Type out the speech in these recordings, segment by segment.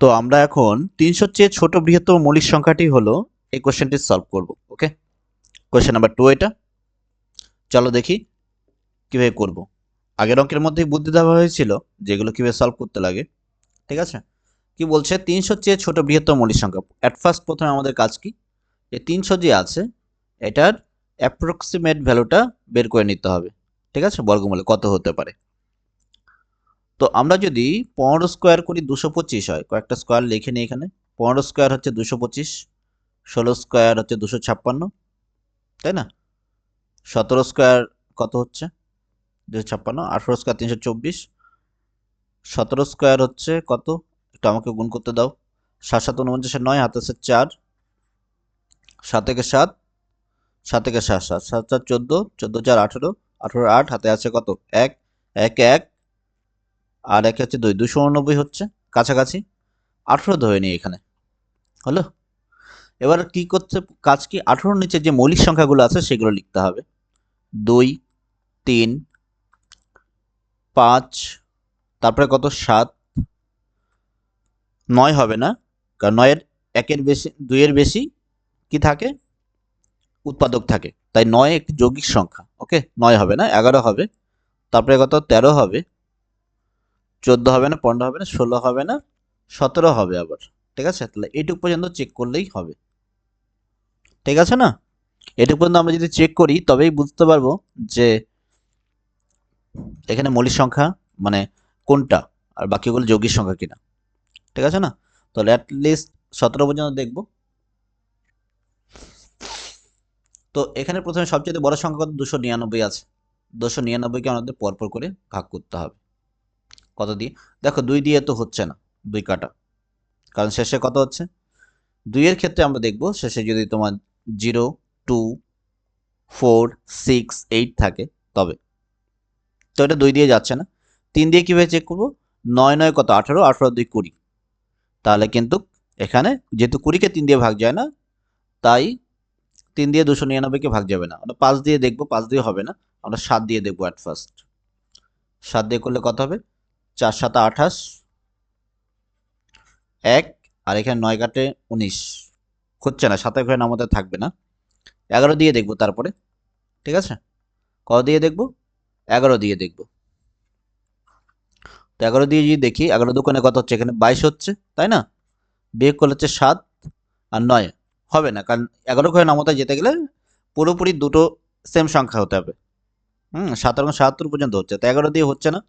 তো আমরা এখন তিনশোর চেয়ে ছোট বৃহত্তম মৌলিক সংখ্যাটি হলো এই কোশ্চেনটি সলভ করব ওকে কোশ্চেন নাম্বার টু এটা। চলো দেখি কীভাবে করব। আগের অঙ্কের মধ্যেই বুদ্ধি দেওয়া হয়েছিল যেগুলো কীভাবে সলভ করতে লাগে, ঠিক আছে? কি বলছে? তিনশোর চেয়ে ছোট বৃহত্তম মৌলিক সংখ্যা। অ্যাট ফার্স্ট প্রথমে আমাদের কাজ কি? যে তিনশো যে আছে, এটার অ্যাপ্রক্সিমেট ভ্যালুটা বের করে নিতে হবে, ঠিক আছে? বর্গমূলে কত হতে পারে? তো আমরা যদি পনেরো স্কোয়ার করি দুশো পঁচিশ হয়, কয়েকটা স্কোয়ার লিখে নিই এখানে। পনেরো স্কোয়ার হচ্ছে দুশো পঁচিশ, ষোলো স্কোয়ার হচ্ছে দুশো ছাপ্পান্ন, তাই না? সতেরো স্কোয়ার কত হচ্ছে? দুশো ছাপ্পান্ন, আঠেরো স্কোয়ার তিনশো চব্বিশ, সতেরো স্কোয়ার হচ্ছে কত? একটু আমাকে গুণ করতে দাও। সাত সাত উনপঞ্চাশের নয়, হাতে আছে চার। সাত থেকে সাত সাত থেকে সাত সাত সাত চার চোদ্দ চোদ্দ, চার, আঠেরো আঠেরো, আট, হাতে আছে কত? এক এক এক আর এক হচ্ছে দুই দুশো উননব্বই হচ্ছে কাছাকাছি। আঠেরো ধরে এখানে। হলো? এবার কি করতে, কাজ কি? আঠেরোর নিচে যে মৌলিক সংখ্যাগুলো আছে সেগুলো লিখতে হবে। দুই, তিন, পাঁচ, তারপরে কত? সাত। নয় হবে না? কারণ নয়ের একের বেশি, দুইয়ের বেশি কি থাকে? উৎপাদক থাকে। তাই নয় একটি যৌগিক সংখ্যা, ওকে? নয় হবে না? এগারো হবে। তারপরে কত? তেরো হবে। চোদ্দ হবে না, পনেরো হবে না, ষোলো হবে না, সতেরো হবে আবার, ঠিক আছে? তাহলে এইটুকু পর্যন্ত চেক করলেই হবে। ঠিক আছে না? এটুকু পর্যন্ত আমরা যদি চেক করি, তবেই বুঝতে পারব যে এখানে মৌলিক সংখ্যা মানে কোনটা আর বাকিগুলো যৌগিক সংখ্যা কিনা। ঠিক আছে না? তাহলে অ্যাটলিস্ট সতেরো পর্যন্ত দেখব। তো এখানে প্রথমে সবচেয়ে বড় সংখ্যা কত? দুশো নিরানব্বই আছে। দুশো নিরানব্বইকে আমাদের পরপর করে ভাগ করতে হবে। কত দিয়ে? দেখো দুই দিয়ে তো হচ্ছে না, দুই কাটা। কারণ শেষে কত হচ্ছে? দুইয়ের ক্ষেত্রে আমরা দেখব, শেষে যদি তোমার zero, two, four, six, eight থাকে, তবে। তো এটা দুই দিয়ে যাচ্ছে না। তিন দিয়ে কীভাবে চেক করব? নয় নয় কত? আঠারো আঠারো দুই কুড়ি। তাহলে কিন্তু এখানে যেহেতু কুড়িকে তিন দিয়ে ভাগ যায় না, তাই তিন দিয়ে দুশো নিরানব্বইকে ভাগ যাবে না। আমরা পাঁচ দিয়ে দেখব, পাঁচ দিয়ে হবে না। আমরা সাত দিয়ে দেখব অ্যাট ফার্স্ট সাত দিয়ে করলে কত হবে? চার সাত আঠাশ। এক, আর এখানে নয় কাটে উনিশ। হচ্ছে না সাতের ঘরে আমাদের থাকবে না। এগারো দিয়ে দেখব তারপরে, ঠিক আছে? কত দিয়ে দেখব? এগারো দিয়ে দেখব। তো এগারো দিয়ে যদি দেখি, এগারো দোকানে কত হচ্ছে? এখানে বাইশ হচ্ছে, তাই না? বিয়োগ করলে হচ্ছে সাত, আর নয়। হবে না, কারণ এগারো ঘরে নামতায় যেতে গেলে পুরোপুরি দুটো সেম সংখ্যা হতে হবে। হুম সাতান্ন সাতাত্তর পর্যন্ত হচ্ছে। তো এগারো দিয়ে হচ্ছে না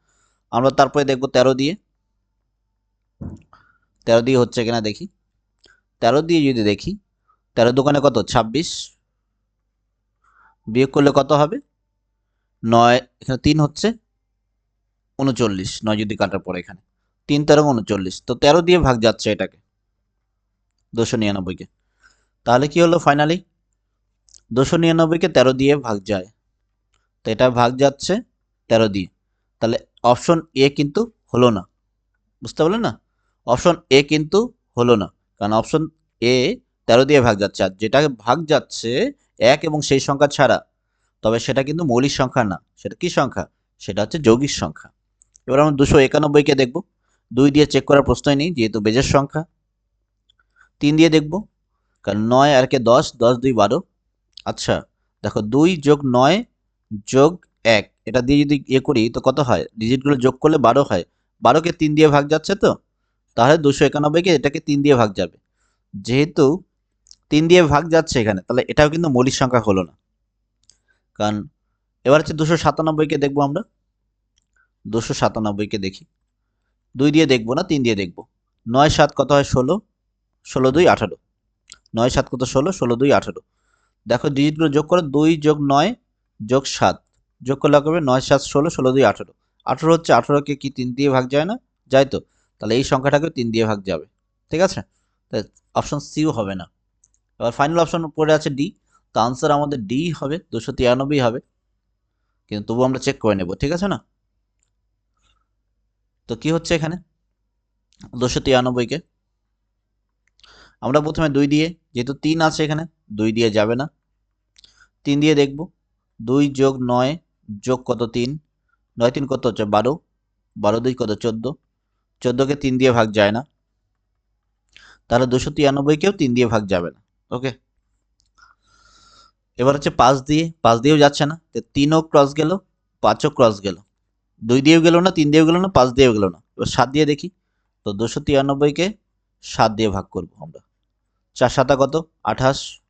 আমরা তারপরে দেখব তেরো দিয়ে। তেরো দিয়ে হচ্ছে কিনা দেখি। তেরো দিয়ে যদি দেখি, তেরো দোকানে কত? ছাব্বিশ। বিয়োগ করলে কত হবে? নয়, এখানে তিন হচ্ছে উনচল্লিশ। নয় যদি কাটার পরে এখানে। তিন তেরো উনচল্লিশ। তো তেরো দিয়ে ভাগ যাচ্ছে এটাকে। দুশো নিরানব্বইকে তাহলে কি হলো ফাইনালি দুশো নিরানব্বইকে তেরো দিয়ে ভাগ যায়। তো এটা ভাগ যাচ্ছে তেরো দিয়ে। তাহলে অপশন এ কিন্তু হলো না। বুঝতে পারলেন না? অপশন এ কিন্তু হলো না। কারণ অপশন এ তেরো দিয়ে ভাগ যাচ্ছে, আর যেটা ভাগ যাচ্ছে এক এবং সেই সংখ্যা ছাড়া, তবে সেটা কিন্তু মৌলিক সংখ্যা না। সেটা কি সংখ্যা? সেটা হচ্ছে যৌগিক সংখ্যা। এবার আমরা দুশো একানব্বইকে দেখব। দুই দিয়ে চেক করার প্রশ্নই নেই, যেহেতু বেজের সংখ্যা। তিন দিয়ে দেখব, কারণ নয় আর কে দশ দশ দুই বারো। আচ্ছা দেখো দুই যোগ নয় যোগ এক। এটা দিয়ে যদি ইয়ে করি, তো কত হয়? ডিজিটগুলো যোগ করলে বারো হয়। বারোকে তিন দিয়ে ভাগ যাচ্ছে তো? তাহলে দুশো একানব্বইকে এটাকে তিন দিয়ে ভাগ যাবে। যেহেতু তিন দিয়ে ভাগ যাচ্ছে এখানে, তাহলে এটাও কিন্তু মৌলিক সংখ্যা হলো না। কারণ এবার হচ্ছে দুশো সাতানব্বইকে দেখব আমরা। দুশো সাতানব্বইকে দেখি। দুই দিয়ে দেখব না, তিন দিয়ে দেখব। নয় সাত কত হয়? ষোলো। ষোলো দুই আঠারো। নয় সাত কত? ষোলো। ষোলো দুই আঠারো। দেখো ডিজিটগুলো যোগ করো, দুই যোগ নয় যোগ সাত। যোগ করলে করবে নয়, সাত, ষোলো ষোলো, দুই, আঠেরো। আঠেরো হচ্ছে আঠেরোকে কি তিন দিয়ে ভাগ যায় না? যায় তো। তাহলে এই সংখ্যাটাকে তিন দিয়ে ভাগ যাবে। ঠিক আছে? তাই অপশন সিও হবে না। এবার ফাইনাল অপশন পড়ে আছে ডি তো আনসার আমাদের ডি হবে, দুশো তিরানব্বই হবে। কিন্তু তবু আমরা চেক করে নেব, ঠিক আছে না? তো কি হচ্ছে এখানে? দুশো তিরানব্বইকে। আমরা প্রথমে দুই দিয়ে, যেহেতু তিন আছে এখানে, দুই দিয়ে যাবে না। তিন দিয়ে দেখব। দুই যোগ নয় যোগ কত তিন? নয় তিন কত হচ্ছে বারো? বারো দুই কত? চোদ্দ। চোদ্দোকে তিন দিয়ে ভাগ যায় না। তাহলে দুশো তিরানব্বইকেও তিন দিয়ে ভাগ যাবে না। ওকে? এবার হচ্ছে পাঁচ দিয়ে, পাঁচ দিয়েও যাচ্ছে না। তো তিনও ক্রস গেল, পাঁচও ক্রস গেল। দুই দিয়েও গেল না, তিন দিয়েও গেল না, পাঁচ দিয়েও গেল না। এবার সাত দিয়ে দেখি। তো দুশো তিরানব্বইকে সাত দিয়ে ভাগ করব আমরা। চার সাতা কত? আঠাশ।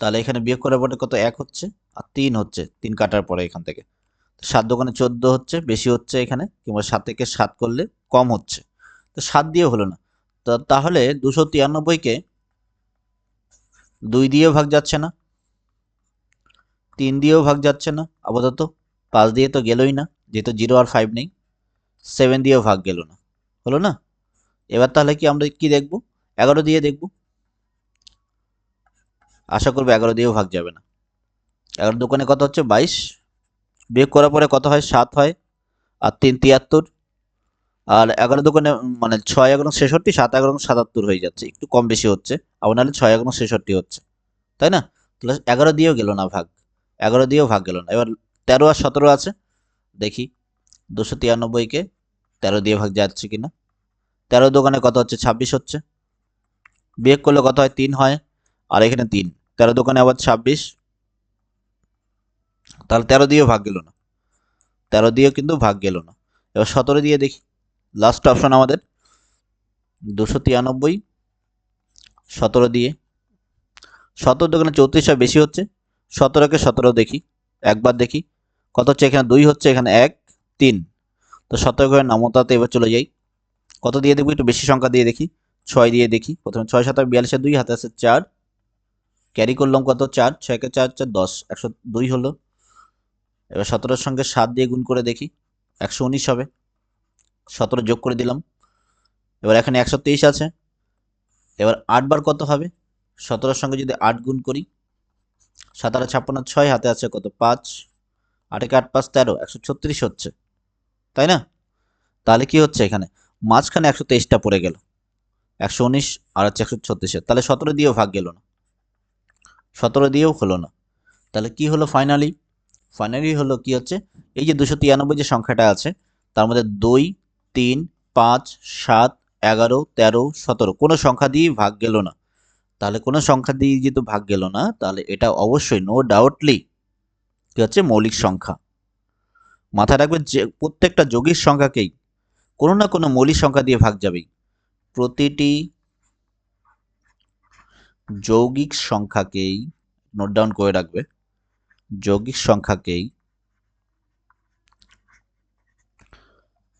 তাহলে এখানে বিয়োগ করার পরে কত? এক হচ্ছে আর তিন হচ্ছে, তিন কাটার পরে এখান থেকে। সাত দোকানে চোদ্দ হচ্ছে, বেশি হচ্ছে এখানে, কিংবা সাত থেকে সাত করলে কম হচ্ছে। তো সাত দিয়ে হলো না। তো তাহলে দুশো তিরানব্বইকে দুই দিয়েও ভাগ যাচ্ছে না, তিন দিয়েও ভাগ যাচ্ছে না, আপাতত পাঁচ দিয়ে তো গেলই না, যেহেতু জিরো আর ফাইভ নেই সেভেন দিয়েও ভাগ গেল না। হলো না? এবার তাহলে কি আমরা কি দেখব? এগারো দিয়ে দেখব। আশা করব এগারো দিয়েও ভাগ যাবে না। এগারো দোকানে কত হচ্ছে? বাইশ। বিয়োগ করার পরে কত হয়? সাত হয়। আর তিন তিয়াত্তর। আর এগারো দোকানে মানে ছয় এগারো ছেষট্টি, সাত এগারো সাতাত্তর হয়ে যাচ্ছে। একটু কম বেশি হচ্ছে। আবার নাহলে ছয় এগারো ছেষট্টি হচ্ছে। তাই না? তাহলে এগারো দিয়েও গেল না ভাগ। এগারো দিয়েও ভাগ গেল না। এবার তেরো আর সতেরো আছে। দেখি। দুশো তিরানব্বইকে তেরো দিয়ে ভাগ যাচ্ছে কি না তেরো দোকানে কত হচ্ছে? ছাব্বিশ হচ্ছে। বিয়োগ করলে কত হয়? তিন হয়। আর এখানে তিন। তেরো দোকানে আবার ছাব্বিশ। তাহলে তেরো দিয়েও ভাগ গেল না। তেরো দিয়েও কিন্তু ভাগ গেল না। এবার সতেরো দিয়ে দেখি। লাস্ট অপশন আমাদের। দুশো তিরানব্বই। সতেরো দিয়ে। সতেরো দোকানে চৌত্রিশটা বেশি হচ্ছে। সতেরোকে সতেরো দেখি। একবার দেখি। কত হচ্ছে? এখানে দুই হচ্ছে, এখানে এক, তিন। তো সতেরো করে নামতাতে এবার চলে যাই। কত দিয়ে দেখব? একটু বেশি সংখ্যা দিয়ে দেখি। ছয় দিয়ে দেখি। প্রথমে ছয় সাত বিয়াল্লিশে দুই, হাতে আছে চার। ক্যারি করলাম কত? চার, ছয়কে চার চার, দশ, একশো দুই হলো। এবার সতেরোর সঙ্গে সাত দিয়ে গুণ করে দেখি, একশো উনিশ হবে। সতেরো যোগ করে দিলাম। এবার এখানে একশো তেইশ আছে। এবার আটবার কত হবে? সতেরোর সঙ্গে যদি আট গুণ করি সাতারো ছাপ্পান্ন, ছয় হাতে আছে কত? পাঁচ। আটেকে আট পাঁচ, তেরো, একশো ছত্রিশ হচ্ছে। তাই না? তাহলে কি হচ্ছে এখানে? মাঝখানে একশো তেইশটা পড়ে গেল। একশো উনিশ আর হচ্ছে একশো ছত্রিশের। তাহলে সতেরো দিয়েও ভাগ গেল না। সতেরো দিয়েও হলো না। তাহলে কি হলো ফাইনালি ফাইনালি হলো কি হচ্ছে? এই যে দুশো তিরানব্বই যে সংখ্যাটা আছে, তার মধ্যে দুই, তিন, পাঁচ, সাত, এগারো, তেরো, সতেরো, কোনো সংখ্যা দিয়েই ভাগ গেল না। তাহলে কোনো সংখ্যা দিয়ে যেহেতু ভাগ গেল না, তাহলে এটা অবশ্যই নো ডাউটলি কি হচ্ছে? মৌলিক সংখ্যা। মাথায় রাখবেন যে প্রত্যেকটা যোগীর সংখ্যাকেই কোনো না কোনো মৌলিক সংখ্যা দিয়ে ভাগ যাবেই। প্রতিটি যৌগিক সংখ্যাকেই নোট ডাউন করে রাখবে। যৌগিক সংখ্যাকেই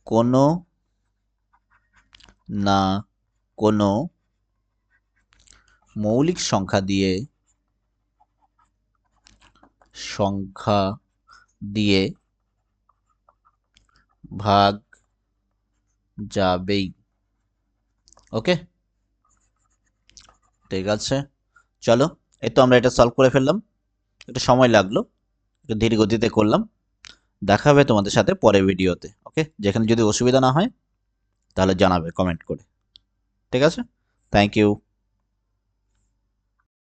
কোনো না কোনো মৌলিক সংখ্যা দিয়ে সংখ্যা দিয়ে ভাগ যাবেই। ওকে ঠিক আছে। চলো, এই তো আমরা এটা সলভ করে ফেললাম। একটু সময় লাগল, একটু ধীর গতিতে করলাম। দেখা হবে তোমাদের সাথে পরে ভিডিওতে ওকে যেখানে যদি অসুবিধা না হয়, তাহলে জানাবে কমেন্ট করে। ঠিক আছে? Thank you